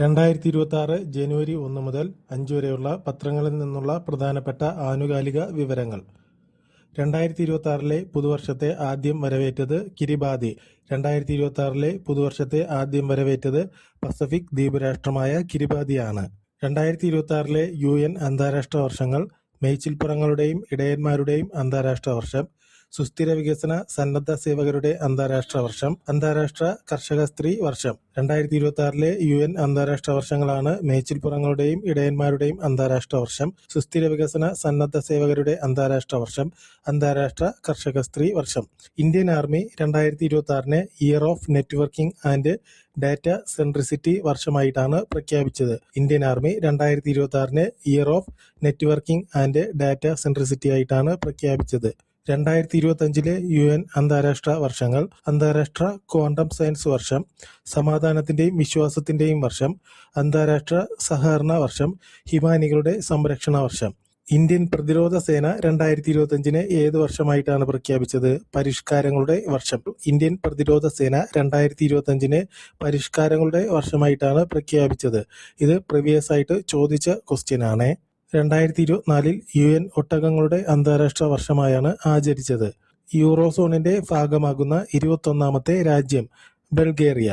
രണ്ടായിരത്തി ഇരുപത്തി ആറ് ജനുവരി ഒന്ന് മുതൽ അഞ്ച് വരെയുള്ള പത്രങ്ങളിൽ നിന്നുള്ള പ്രധാനപ്പെട്ട ആനുകാലിക വിവരങ്ങൾ. രണ്ടായിരത്തി ഇരുപത്തി ആറിലെ പുതുവർഷത്തെ ആദ്യം വരവേറ്റത് കിരിബാതി രണ്ടായിരത്തി ഇരുപത്തി ആറിലെ പുതുവർഷത്തെ ആദ്യം വരവേറ്റത് പസഫിക് ദ്വീപ് രാഷ്ട്രമായ കിരിബാതിയാണ് രണ്ടായിരത്തി ഇരുപത്തി ആറിലെ യു എൻ അന്താരാഷ്ട്ര വർഷങ്ങൾ മേച്ചിൽപ്പുറങ്ങളുടെയും ഇടയന്മാരുടെയും അന്താരാഷ്ട്ര വർഷം സുസ്ഥിര വികസന സന്നദ്ധ സേവകരുടെ അന്താരാഷ്ട്ര വർഷം അന്താരാഷ്ട്ര കർഷക സ്ത്രീ വർഷം. രണ്ടായിരത്തി ഇരുപത്തി ആറിലെ യു എൻ അന്താരാഷ്ട്ര വർഷങ്ങളാണ് മേച്ചിൽപ്പുറങ്ങളുടെയും ഇടയന്മാരുടെയും അന്താരാഷ്ട്ര വർഷം. സുസ്ഥിര വികസന സന്നദ്ധ സേവകരുടെ അന്താരാഷ്ട്ര വർഷം അന്താരാഷ്ട്ര കർഷക സ്ത്രീ വർഷം. ഇന്ത്യൻ ആർമി രണ്ടായിരത്തി ഇരുപത്തി ആറിനെ year of networking and data centricity വർഷമായിട്ടാണ് പ്രഖ്യാപിച്ചത്. ഇന്ത്യൻ ആർമി രണ്ടായിരത്തി ഇരുപത്തി ആറിന് year of networking and data centricity ആയിട്ടാണ് പ്രഖ്യാപിച്ചത്. രണ്ടായിരത്തി ഇരുപത്തി അഞ്ചിലെ യു എൻ അന്താരാഷ്ട്ര വർഷങ്ങൾ അന്താരാഷ്ട്ര ക്വാണ്ടം സയൻസ് വർഷം സമാധാനത്തിന്റെയും വിശ്വാസത്തിന്റെയും വർഷം അന്താരാഷ്ട്ര സഹകരണ വർഷം ഹിമാനികളുടെ സംരക്ഷണ വർഷം. ഇന്ത്യൻ പ്രതിരോധ സേന രണ്ടായിരത്തി ഇരുപത്തി അഞ്ചിന് ഏത് വർഷമായിട്ടാണ് പ്രഖ്യാപിച്ചത്? പരിഷ്കാരങ്ങളുടെ വർഷം. ഇന്ത്യൻ പ്രതിരോധ സേന രണ്ടായിരത്തി ഇരുപത്തി അഞ്ചിന് പരിഷ്കാരങ്ങളുടെ വർഷമായിട്ടാണ് പ്രഖ്യാപിച്ചത്. ഇത് പ്രീവിയസ് ആയിട്ട് ചോദിച്ച ക്വസ്റ്റ്യൻ ആണ്. രണ്ടായിരത്തി ഇരുപത്തിനാലിൽ യു എൻ ഒട്ടകങ്ങളുടെ അന്താരാഷ്ട്ര വർഷമായാണ് ആചരിച്ചത്. യൂറോസോണിന്റെ ഭാഗമാകുന്ന ഇരുപത്തൊന്നാമത്തെ രാജ്യം ബൾഗേറിയ.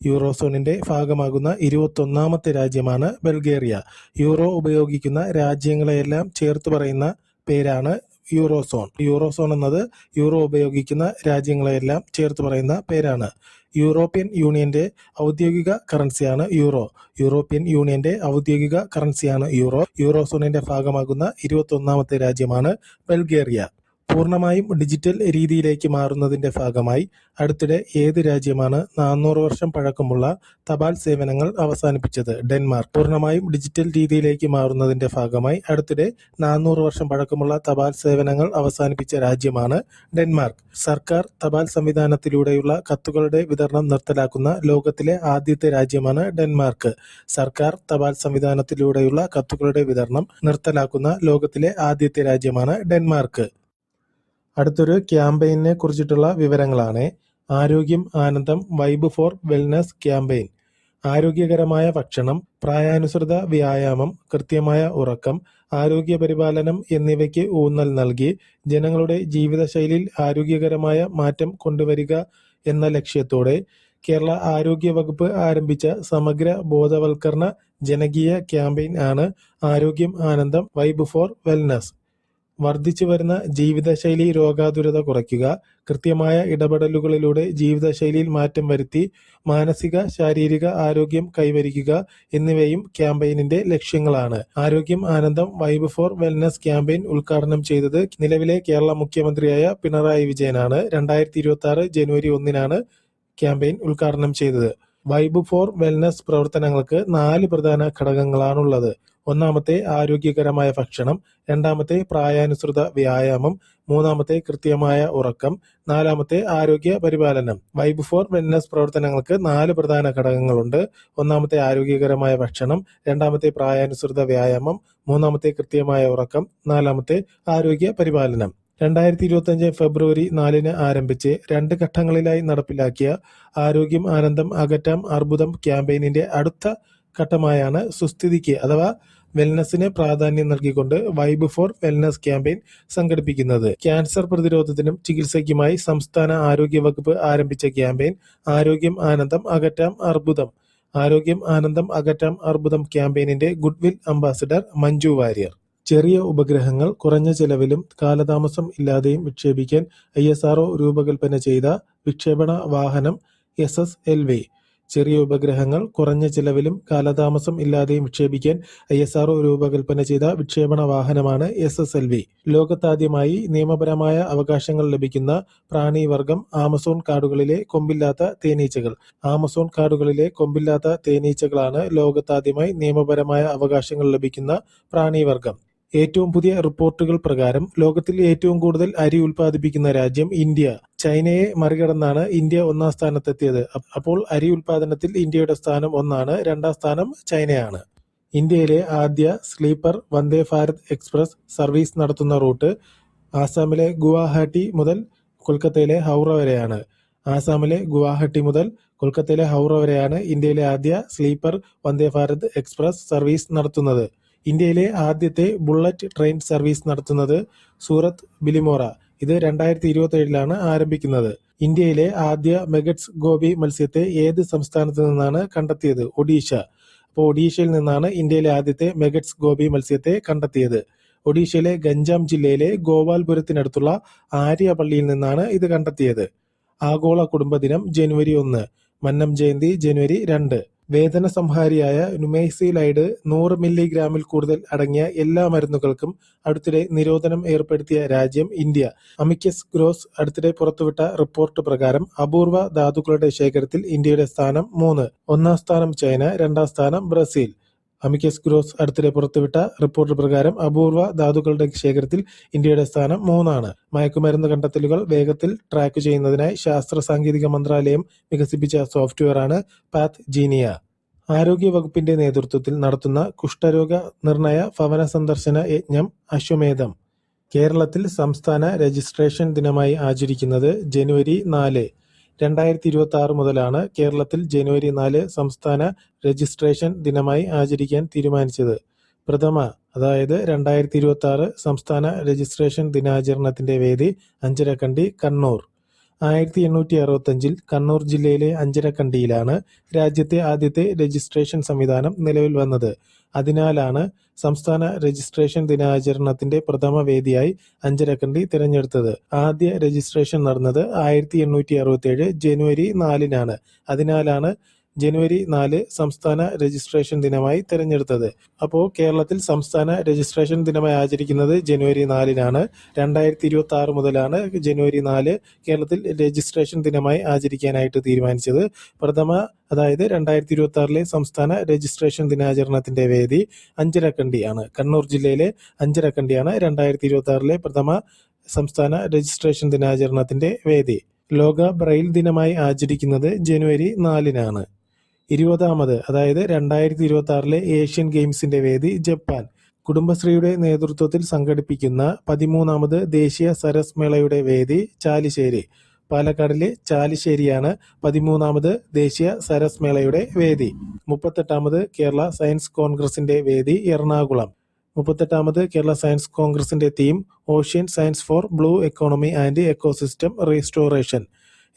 യൂറോസോണിന്റെ ഭാഗമാകുന്ന ഇരുപത്തൊന്നാമത്തെ രാജ്യമാണ് ബൾഗേറിയ. യൂറോ ഉപയോഗിക്കുന്ന രാജ്യങ്ങളെയെല്ലാം ചേർത്ത് പറയുന്ന പേരാണ് യൂറോസോൺ. യൂറോസോൺ എന്നത് യൂറോ ഉപയോഗിക്കുന്ന രാജ്യങ്ങളെയെല്ലാം ചേർത്ത് പറയുന്ന പേരാണ്. യൂറോപ്യൻ യൂണിയന്റെ ഔദ്യോഗിക കറൻസിയാണ് യൂറോ. യൂറോപ്യൻ യൂണിയന്റെ ഔദ്യോഗിക കറൻസിയാണ് യൂറോ. യൂറോസോണിന്റെ ഭാഗമാകുന്ന ഇരുപത്തൊന്നാമത്തെ രാജ്യമാണ് ബൾഗേറിയ. പൂർണമായും ഡിജിറ്റൽ രീതിയിലേക്ക് മാറുന്നതിന്റെ ഭാഗമായി അടുത്തിടെ ഏത് രാജ്യമാണ് നാനൂറ് വർഷം പഴക്കമുള്ള തപാൽ സേവനങ്ങൾ അവസാനിപ്പിച്ചത്? ഡെൻമാർക്ക്. പൂർണമായും ഡിജിറ്റൽ രീതിയിലേക്ക് മാറുന്നതിന്റെ ഭാഗമായി അടുത്തിടെ നാനൂറ് വർഷം പഴക്കമുള്ള തപാൽ സേവനങ്ങൾ അവസാനിപ്പിച്ച രാജ്യമാണ് ഡെൻമാർക്ക്. സർക്കാർ തപാൽ സംവിധാനത്തിലൂടെയുള്ള കത്തുകളുടെ വിതരണം നിർത്തലാക്കുന്ന ലോകത്തിലെ ആദ്യത്തെ രാജ്യമാണ് ഡെൻമാർക്ക്. സർക്കാർ തപാൽ സംവിധാനത്തിലൂടെയുള്ള കത്തുകളുടെ വിതരണം നിർത്തലാക്കുന്ന ലോകത്തിലെ ആദ്യത്തെ രാജ്യമാണ് ഡെൻമാർക്ക്. അടുത്തൊരു ക്യാമ്പയിനെ കുറിച്ചിട്ടുള്ള വിവരങ്ങളാണ്. ആരോഗ്യം ആനന്ദം വൈബ് ഫോർ വെൽനസ് ക്യാമ്പയിൻ. ആരോഗ്യകരമായ ഭക്ഷണം പ്രായാനുസൃത വ്യായാമം കൃത്യമായ ഉറക്കം ആരോഗ്യ പരിപാലനം എന്നിവയ്ക്ക് ഊന്നൽ നൽകി ജനങ്ങളുടെ ജീവിതശൈലിയിൽ ആരോഗ്യകരമായ മാറ്റം കൊണ്ടുവരിക എന്ന ലക്ഷ്യത്തോടെ കേരള ആരോഗ്യ വകുപ്പ് ആരംഭിച്ച സമഗ്ര ബോധവൽക്കരണ ജനകീയ ക്യാമ്പയിൻ ആണ് ആരോഗ്യം ആനന്ദം വൈബ് ഫോർ വെൽനസ്. വർദ്ധിച്ചു വരുന്ന ജീവിതശൈലി രോഗാതുരത കുറയ്ക്കുക കൃത്യമായ ഇടപെടലുകളിലൂടെ ജീവിതശൈലിയിൽ മാറ്റം വരുത്തി മാനസിക ശാരീരിക ആരോഗ്യം കൈവരിക്കുക എന്നിവയും ക്യാമ്പയിനിന്റെ ലക്ഷ്യങ്ങളാണ്. ആരോഗ്യം ആനന്ദം വൈബ് ഫോർ വെൽനസ് ക്യാമ്പയിൻ ഉദ്ഘാടനം ചെയ്തത് നിലവിലെ കേരള മുഖ്യമന്ത്രിയായ പിണറായി വിജയനാണ്. രണ്ടായിരത്തി ഇരുപത്തി ജനുവരി ഒന്നിനാണ് ക്യാമ്പയിൻ ഉദ്ഘാടനം ചെയ്തത്. വൈബ് ഫോർ വെൽനസ് പ്രവർത്തനങ്ങൾക്ക് നാല് പ്രധാന ഘടകങ്ങളാണുള്ളത്. ഒന്നാമത്തെ ആരോഗ്യകരമായ ഭക്ഷണം രണ്ടാമത്തെ പ്രായാനുസൃത വ്യായാമം മൂന്നാമത്തെ കൃത്യമായ ഉറക്കം നാലാമത്തെ ആരോഗ്യ പരിപാലനം. വൈബ് ഫോർ വെൽനസ് പ്രവർത്തനങ്ങൾക്ക് നാല് പ്രധാന ഘടകങ്ങളുണ്ട്. ഒന്നാമത്തെ ആരോഗ്യകരമായ ഭക്ഷണം രണ്ടാമത്തെ പ്രായാനുസൃത വ്യായാമം മൂന്നാമത്തെ കൃത്യമായ ഉറക്കം നാലാമത്തെ ആരോഗ്യ പരിപാലനം. രണ്ടായിരത്തി ഇരുപത്തിയഞ്ച് ഫെബ്രുവരി നാലിന് ആരംഭിച്ച് രണ്ട് ഘട്ടങ്ങളിലായി നടപ്പിലാക്കിയ ആരോഗ്യം ആനന്ദം അകറ്റം അർബുദം ക്യാമ്പയിനിന്റെ അടുത്ത ഘട്ടമായാണ് സുസ്ഥിതിക്ക് അഥവാ വെൽനസിന് പ്രാധാന്യം നൽകിക്കൊണ്ട് വൈബ് ഫോർ വെൽനസ് ക്യാമ്പയിൻ സംഘടിപ്പിക്കുന്നത്. ക്യാൻസർ പ്രതിരോധത്തിനും ചികിത്സയ്ക്കുമായി സംസ്ഥാന ആരോഗ്യ വകുപ്പ് ആരംഭിച്ച ക്യാമ്പയിൻ ആരോഗ്യം ആനന്ദം അകറ്റാം അർബുദം. ആരോഗ്യം ആനന്ദം അകറ്റാം അർബുദം ക്യാമ്പയിനിന്റെ ഗുഡ്വിൽ അംബാസിഡർ മഞ്ജു വാര്യർ. ചെറിയ ഉപഗ്രഹങ്ങൾ കുറഞ്ഞ ചെലവിലും കാലതാമസം ഇല്ലാതെയും വിക്ഷേപിക്കാൻ ഐ രൂപകൽപ്പന ചെയ്ത വിക്ഷേപണ വാഹനം എസ് എസ് എൽ വി. ചെറിയ ഉപഗ്രഹങ്ങൾ കുറഞ്ഞ ചിലവിലും കാലതാമസം ഇല്ലാതെയും വിക്ഷേപിക്കാൻ ഐ എസ് ആർഒ രൂപകൽപ്പന ചെയ്ത വിക്ഷേപണ വാഹനമാണ് എസ് എസ് എൽ വി. ലോകത്താദ്യമായി നിയമപരമായ അവകാശങ്ങൾ ലഭിക്കുന്ന പ്രാണിവർഗം ആമസോൺ കാടുകളിലെ കൊമ്പില്ലാത്ത തേനീച്ചകൾ. ആമസോൺ കാടുകളിലെ കൊമ്പില്ലാത്ത തേനീച്ചകളാണ് ലോകത്താദ്യമായി നിയമപരമായ അവകാശങ്ങൾ ലഭിക്കുന്ന പ്രാണിവർഗം. ഏറ്റവും പുതിയ റിപ്പോർട്ടുകൾ പ്രകാരം ലോകത്തിൽ ഏറ്റവും കൂടുതൽ അരി ഉൽപ്പാദിപ്പിക്കുന്ന രാജ്യം ഇന്ത്യ. ചൈനയെ മറികടന്നാണ് ഇന്ത്യ ഒന്നാം സ്ഥാനത്തെത്തിയത്. അപ്പോൾ അരി ഉൽപാദനത്തിൽ ഇന്ത്യയുടെ സ്ഥാനം ഒന്നാണ് രണ്ടാം സ്ഥാനം ചൈനയാണ്. ഇന്ത്യയിലെ ആദ്യ sleeper Vande Bharat express service നടത്തുന്ന റൂട്ട് ആസാമിലെ ഗുവാഹട്ടി മുതൽ കൊൽക്കത്തയിലെ ഹൗറ വരെയാണ്. ആസാമിലെ ഗുവാഹട്ടി മുതൽ കൊൽക്കത്തയിലെ ഹൗറ വരെയാണ് ഇന്ത്യയിലെ ആദ്യ sleeper Vande Bharat express service നടത്തുന്നത്. ഇന്ത്യയിലെ ആദ്യത്തെ ബുള്ളറ്റ് ട്രെയിൻ സർവീസ് നടത്തുന്നത് സൂറത്ത് ബിലിമോറ. ഇത് രണ്ടായിരത്തി ഇരുപത്തി ഏഴിലാണ് ആരംഭിക്കുന്നത്. ഇന്ത്യയിലെ ആദ്യ മെഗറ്റ്സ് ഗോപി മത്സ്യത്തെ ഏത് സംസ്ഥാനത്ത് നിന്നാണ് കണ്ടെത്തിയത്? ഒഡീഷ. അപ്പോൾ ഒഡീഷയിൽ നിന്നാണ് ഇന്ത്യയിലെ ആദ്യത്തെ മെഗറ്റ്സ് ഗോപി മത്സ്യത്തെ കണ്ടെത്തിയത്. ഒഡീഷയിലെ ഗഞ്ചാം ജില്ലയിലെ ഗോപാൽപുരത്തിനടുത്തുള്ള ആര്യപള്ളിയിൽ നിന്നാണ് ഇത് കണ്ടെത്തിയത്. ആഗോള കുടുംബദിനം ജനുവരി ഒന്ന്. മന്നം ജയന്തി ജനുവരി രണ്ട്. വേദന സംഹാരിയായ നുമൈസിലൈഡ് നൂറ് മില്ലിഗ്രാമിൽ കൂടുതൽ അടങ്ങിയ എല്ലാ മരുന്നുകൾക്കും അടുത്തിടെ നിരോധനം ഏർപ്പെടുത്തിയ രാജ്യം ഇന്ത്യ. അമിക്കസ് ഗ്രോസ് അടുത്തിടെ പുറത്തുവിട്ട റിപ്പോർട്ട് പ്രകാരം അപൂർവ ധാതുക്കളുടെ ശേഖരത്തിൽ ഇന്ത്യയുടെ സ്ഥാനം മൂന്ന്. ഒന്നാം സ്ഥാനം ചൈന രണ്ടാം സ്ഥാനം ബ്രസീൽ. അമിക്കസ് ഗ്രോസ് അടുത്തിടെ പുറത്തുവിട്ട റിപ്പോർട്ട് പ്രകാരം അപൂർവ ധാതുക്കളുടെ ശേഖരത്തിൽ ഇന്ത്യയുടെ സ്ഥാനം മൂന്നാണ്. മയക്കുമരുന്ന് കണ്ടെത്തലുകൾ വേഗത്തിൽ ട്രാക്ക് ചെയ്യുന്നതിനായി ശാസ്ത്ര സാങ്കേതിക മന്ത്രാലയം വികസിപ്പിച്ച സോഫ്റ്റ്വെയറാണ് പാത്ത് ജീനിയ. ആരോഗ്യ വകുപ്പിന്റെ നേതൃത്വത്തിൽ നടത്തുന്ന കുഷ്ഠരോഗ നിർണയ ഭവന സന്ദർശന യജ്ഞം അശ്വമേധം. കേരളത്തിൽ സംസ്ഥാന രജിസ്ട്രേഷൻ ദിനമായി ആചരിക്കുന്നത് ജനുവരി നാല്. രണ്ടായിരത്തി ഇരുപത്തി ആറ് മുതലാണ് കേരളത്തിൽ ജനുവരി നാല് സംസ്ഥാന രജിസ്ട്രേഷൻ ദിനമായി ആചരിക്കാൻ തീരുമാനിച്ചത്. പ്രഥമ അതായത് രണ്ടായിരത്തി ഇരുപത്തി ആറ് സംസ്ഥാന രജിസ്ട്രേഷൻ ദിനാചരണത്തിന്റെ വേദി അഞ്ചരക്കണ്ടി കണ്ണൂർ. ആയിരത്തി എണ്ണൂറ്റി അറുപത്തഞ്ചിൽ കണ്ണൂർ ജില്ലയിലെ അഞ്ചരക്കണ്ടിയിലാണ് രാജ്യത്തെ ആദ്യത്തെ രജിസ്ട്രേഷൻ സംവിധാനം നിലവിൽ വന്നത്. അതിനാലാണ് സംസ്ഥാന രജിസ്ട്രേഷൻ ദിനാചരണത്തിന്റെ പ്രഥമ വേദിയായി അഞ്ചരക്കണ്ടി തിരഞ്ഞെടുത്തത്. ആദ്യ രജിസ്ട്രേഷൻ നടന്നത് ആയിരത്തി എണ്ണൂറ്റി അറുപത്തി ജനുവരി നാലിനാണ്. അതിനാലാണ് ജനുവരി നാല് സംസ്ഥാന രജിസ്ട്രേഷൻ ദിനമായി തിരഞ്ഞെടുത്തത്. അപ്പോൾ കേരളത്തിൽ സംസ്ഥാന രജിസ്ട്രേഷൻ ദിനമായി ആചരിക്കുന്നത് ജനുവരി നാലിനാണ്. രണ്ടായിരത്തി ഇരുപത്തി ആറ് മുതലാണ് ജനുവരി നാല് കേരളത്തിൽ രജിസ്ട്രേഷൻ ദിനമായി ആചരിക്കാനായിട്ട് തീരുമാനിച്ചത്. പ്രഥമ അതായത് രണ്ടായിരത്തി ഇരുപത്തി ആറിലെ സംസ്ഥാന രജിസ്ട്രേഷൻ ദിനാചരണത്തിന്റെ വേദി അഞ്ചരക്കണ്ടിയാണ്. കണ്ണൂർ ജില്ലയിലെ അഞ്ചരക്കണ്ടിയാണ് രണ്ടായിരത്തി ഇരുപത്തി ആറിലെ പ്രഥമ സംസ്ഥാന രജിസ്ട്രേഷൻ ദിനാചരണത്തിന്റെ വേദി. ലോക ബ്രൈൽ ദിനമായി ആചരിക്കുന്നത് ജനുവരി നാലിനാണ്. ഇരുപതാമത് അതായത് രണ്ടായിരത്തി ഇരുപത്തി ആറിലെ ഏഷ്യൻ ഗെയിംസിന്റെ വേദി ജപ്പാൻ. കുടുംബശ്രീയുടെ നേതൃത്വത്തിൽ സംഘടിപ്പിക്കുന്ന പതിമൂന്നാമത് ദേശീയ സരസ് മേളയുടെ വേദി ചാലിശ്ശേരി. പാലക്കാടിലെ ചാലിശ്ശേരിയാണ് പതിമൂന്നാമത് ദേശീയ സരസ് മേളയുടെ വേദി. മുപ്പത്തെട്ടാമത് കേരള സയൻസ് കോൺഗ്രസിന്റെ വേദി എറണാകുളം. മുപ്പത്തെട്ടാമത് കേരള സയൻസ് കോൺഗ്രസിന്റെ theme ocean science for blue economy and ecosystem restoration.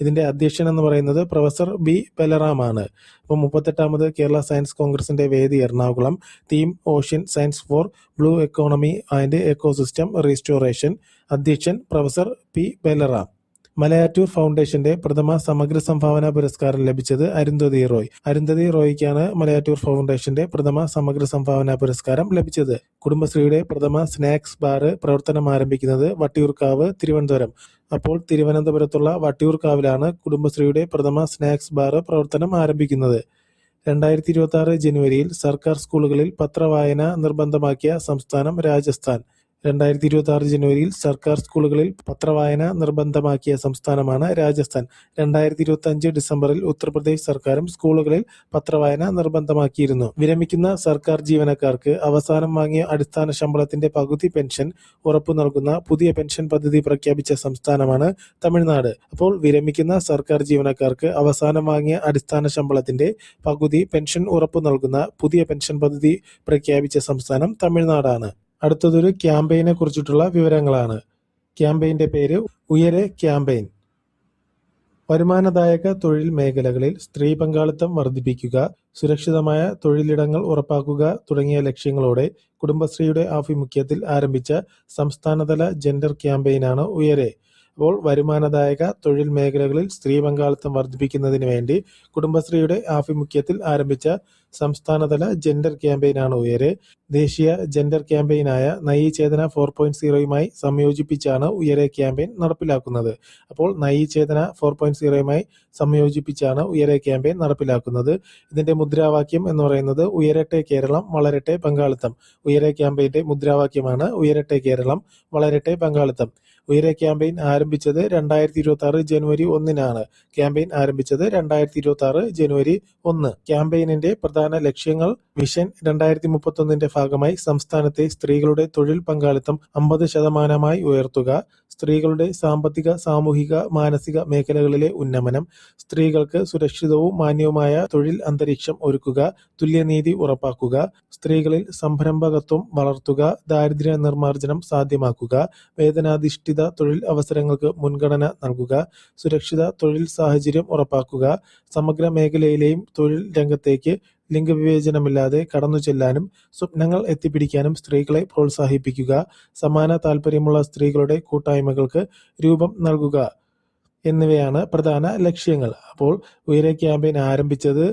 ഇതിന്റെ അധ്യക്ഷൻ എന്ന് പറയുന്നത് പ്രൊഫസർ ബി ബലറാം ആണ് അപ്പോൾ മുപ്പത്തെട്ടാമത് കേരള സയൻസ് കോൺഗ്രസിന്റെ വേദി Ernakulam. Theme ocean science for blue economy and ecosystem restoration. അധ്യക്ഷൻ പ്രൊഫസർ പി ബലറാം. മലയാറ്റൂർ ഫൗണ്ടേഷന്റെ പ്രഥമ സമഗ്ര സംഭാവന പുരസ്കാരം ലഭിച്ചത് അരുന്ധതി റോയ്. അരുന്ധതി റോയ്ക്കാണ് മലയാറ്റൂർ ഫൗണ്ടേഷന്റെ പ്രഥമ സമഗ്ര സംഭാവന പുരസ്കാരം ലഭിച്ചത്. കുടുംബശ്രീയുടെ പ്രഥമ സ്നാക്സ് ബാർ പ്രവർത്തനം ആരംഭിക്കുന്നത് വട്ടിയൂർക്കാവ് തിരുവനന്തപുരം. അപ്പോൾ തിരുവനന്തപുരത്തുള്ള വട്ടിയൂർക്കാവിലാണ് കുടുംബശ്രീയുടെ പ്രഥമ സ്നാക്സ് ബാർ പ്രവർത്തനം ആരംഭിക്കുന്നത്. രണ്ടായിരത്തി ഇരുപത്തി ജനുവരിയിൽ സർക്കാർ സ്കൂളുകളിൽ പത്രവായന നിർബന്ധമാക്കിയ സംസ്ഥാനം രാജസ്ഥാൻ. രണ്ടായിരത്തി ഇരുപത്തി ആറ് ജനുവരിയിൽ സർക്കാർ സ്കൂളുകളിൽ പത്രവായന നിർബന്ധമാക്കിയ സംസ്ഥാനമാണ് രാജസ്ഥാൻ. രണ്ടായിരത്തി ഇരുപത്തി അഞ്ച് ഡിസംബറിൽ ഉത്തർപ്രദേശ് സർക്കാരും സ്കൂളുകളിൽ പത്രവായന നിർബന്ധമാക്കിയിരുന്നു. വിരമിക്കുന്ന സർക്കാർ ജീവനക്കാർക്ക് അവസാനം വാങ്ങിയ അടിസ്ഥാന ശമ്പളത്തിന്റെ പകുതി പെൻഷൻ ഉറപ്പു നൽകുന്ന പുതിയ പെൻഷൻ പദ്ധതി പ്രഖ്യാപിച്ച സംസ്ഥാനമാണ് തമിഴ്നാട്. അപ്പോൾ വിരമിക്കുന്ന സർക്കാർ ജീവനക്കാർക്ക് അവസാനം വാങ്ങിയ അടിസ്ഥാന ശമ്പളത്തിന്റെ പകുതി പെൻഷൻ ഉറപ്പു നൽകുന്ന പുതിയ പെൻഷൻ പദ്ധതി പ്രഖ്യാപിച്ച സംസ്ഥാനം തമിഴ്നാടാണ്. അടുത്തതൊരു ക്യാമ്പയിനെ കുറിച്ചിട്ടുള്ള വിവരങ്ങളാണ്. ക്യാമ്പയിന്റെ പേര് ഉയരെ ക്യാമ്പയിൻ. വരുമാനദായക തൊഴിൽ മേഖലകളിൽ സ്ത്രീ പങ്കാളിത്തം വർദ്ധിപ്പിക്കുക സുരക്ഷിതമായ തൊഴിലിടങ്ങൾ ഉറപ്പാക്കുക തുടങ്ങിയ ലക്ഷ്യങ്ങളോടെ കുടുംബശ്രീയുടെ ആഭിമുഖ്യത്തിൽ ആരംഭിച്ച സംസ്ഥാനതല ജെൻഡർ ക്യാമ്പയിനാണ് ഉയരെ. അപ്പോൾ വരുമാനദായക തൊഴിൽ മേഖലകളിൽ സ്ത്രീ പങ്കാളിത്തം വർദ്ധിപ്പിക്കുന്നതിന് വേണ്ടി കുടുംബശ്രീയുടെ ആഭിമുഖ്യത്തിൽ ആരംഭിച്ച സംസ്ഥാനതല ജെൻഡർ ക്യാമ്പയിനാണ് ഉയരെ. ദേശീയ ജെൻഡർ ക്യാമ്പയിനായ നയി ചേതന ഫോർ പോയിന്റ് സീറോയുമായി സംയോജിപ്പിച്ചാണ് ഉയരെ ക്യാമ്പയിൻ നടപ്പിലാക്കുന്നത്. അപ്പോൾ നയി ചേതന ഫോർ പോയിന്റ് സീറോയുമായി സംയോജിപ്പിച്ചാണ് ഉയരെ ക്യാമ്പയിൻ നടപ്പിലാക്കുന്നത്. ഇതിന്റെ മുദ്രാവാക്യം എന്ന് പറയുന്നത് ഉയരട്ടെ കേരളം വളരട്ടെ പങ്കാളിത്തം. ഉയരെ ക്യാമ്പയിന്റെ മുദ്രാവാക്യമാണ് ഉയരട്ടെ കേരളം വളരട്ടെ പങ്കാളിത്തം. ഉയരെ ക്യാമ്പയിൻ ആരംഭിച്ചത് രണ്ടായിരത്തി ഇരുപത്തി ആറ് ജനുവരി ഒന്നിനാണ്. ക്യാമ്പയിൻ ആരംഭിച്ചത് രണ്ടായിരത്തി ഇരുപത്തി ആറ് ജനുവരി ഒന്ന്. ക്യാമ്പയിനിന്റെ പ്രധാന ലക്ഷ്യങ്ങൾ മിഷൻ രണ്ടായിരത്തി മുപ്പത്തൊന്നിന്റെ ഭാഗമായി സംസ്ഥാനത്തെ സ്ത്രീകളുടെ തൊഴിൽ പങ്കാളിത്തം അമ്പത് ശതമാനമായി ഉയർത്തുക സ്ത്രീകളുടെ സാമ്പത്തിക സാമൂഹിക മാനസിക മേഖലകളിലെ ഉന്നമനം സ്ത്രീകൾക്ക് സുരക്ഷിതവും മാന്യവുമായ തൊഴിൽ അന്തരീക്ഷം ഒരുക്കുക തുല്യനീതി ഉറപ്പാക്കുക സ്ത്രീകളിൽ സംരംഭകത്വം വളർത്തുക ദാരിദ്ര്യ നിർമ്മാർജനം സാധ്യമാക്കുക വേതനാധിഷ്ഠിത തൊഴിൽ അവസരങ്ങൾക്ക് മുൻഗണന നൽകുക സുരക്ഷിത തൊഴിൽ സാഹചര്യം ഉറപ്പാക്കുക സമഗ്ര മേഖലയിലെയും തൊഴിൽ രംഗത്തേക്ക് ലിംഗവിവേചനമില്ലാതെ കടന്നു ചെല്ലാനും സ്വപ്നങ്ങൾ എത്തിപ്പിടിക്കാനും സ്ത്രീകളെ പ്രോത്സാഹിപ്പിക്കുക സമാന താല്പര്യമുള്ള സ്ത്രീകളുടെ കൂട്ടായ്മകൾക്ക് രൂപം നൽകുക എന്നിവയാണ് പ്രധാന ലക്ഷ്യങ്ങൾ. അപ്പോൾ ഉയരെ ക്യാമ്പയിൻ ആരംഭിച്ചത്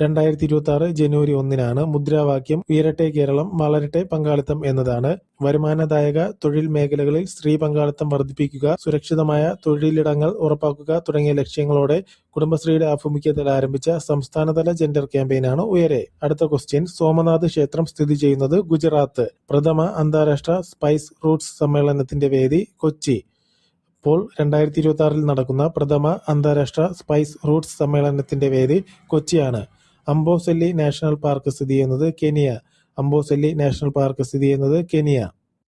രണ്ടായിരത്തി ഇരുപത്തി ആറ് ജനുവരി ഒന്നിനാണ് മുദ്രാവാക്യം ഉയരട്ടെ കേരളം വളരട്ടെ പങ്കാളിത്തം എന്നതാണ്. വരുമാനദായക തൊഴിൽ മേഖലകളിൽ സ്ത്രീ പങ്കാളിത്തം വർദ്ധിപ്പിക്കുക സുരക്ഷിതമായ തൊഴിലിടങ്ങൾ ഉറപ്പാക്കുക തുടങ്ങിയ ലക്ഷ്യങ്ങളോടെ കുടുംബശ്രീയുടെ ആഭിമുഖ്യത്തിൽ ആരംഭിച്ച സംസ്ഥാനതല ജെൻഡർ ക്യാമ്പയിനാണ് ഉയരെ. അടുത്ത ക്വസ്റ്റ്യൻ സോമനാഥ് ക്ഷേത്രം സ്ഥിതി ചെയ്യുന്നത് ഗുജറാത്ത്. പ്രഥമ അന്താരാഷ്ട്ര സ്പൈസ് റൂട്ട്സ് സമ്മേളനത്തിന്റെ വേദി കൊച്ചി. ഇപ്പോൾ രണ്ടായിരത്തി ഇരുപത്തി ആറിൽ നടക്കുന്ന പ്രഥമ അന്താരാഷ്ട്ര സ്പൈസ് റൂട്ട്സ് സമ്മേളനത്തിന്റെ വേദി കൊച്ചിയാണ്. അംബോസെല്ലി നാഷണൽ പാർക്ക് സ്ഥിതി ചെയ്യുന്നത് കെനിയ. അംബോസെല്ലി നാഷണൽ പാർക്ക് സ്ഥിതി ചെയ്യുന്നത് കെനിയ.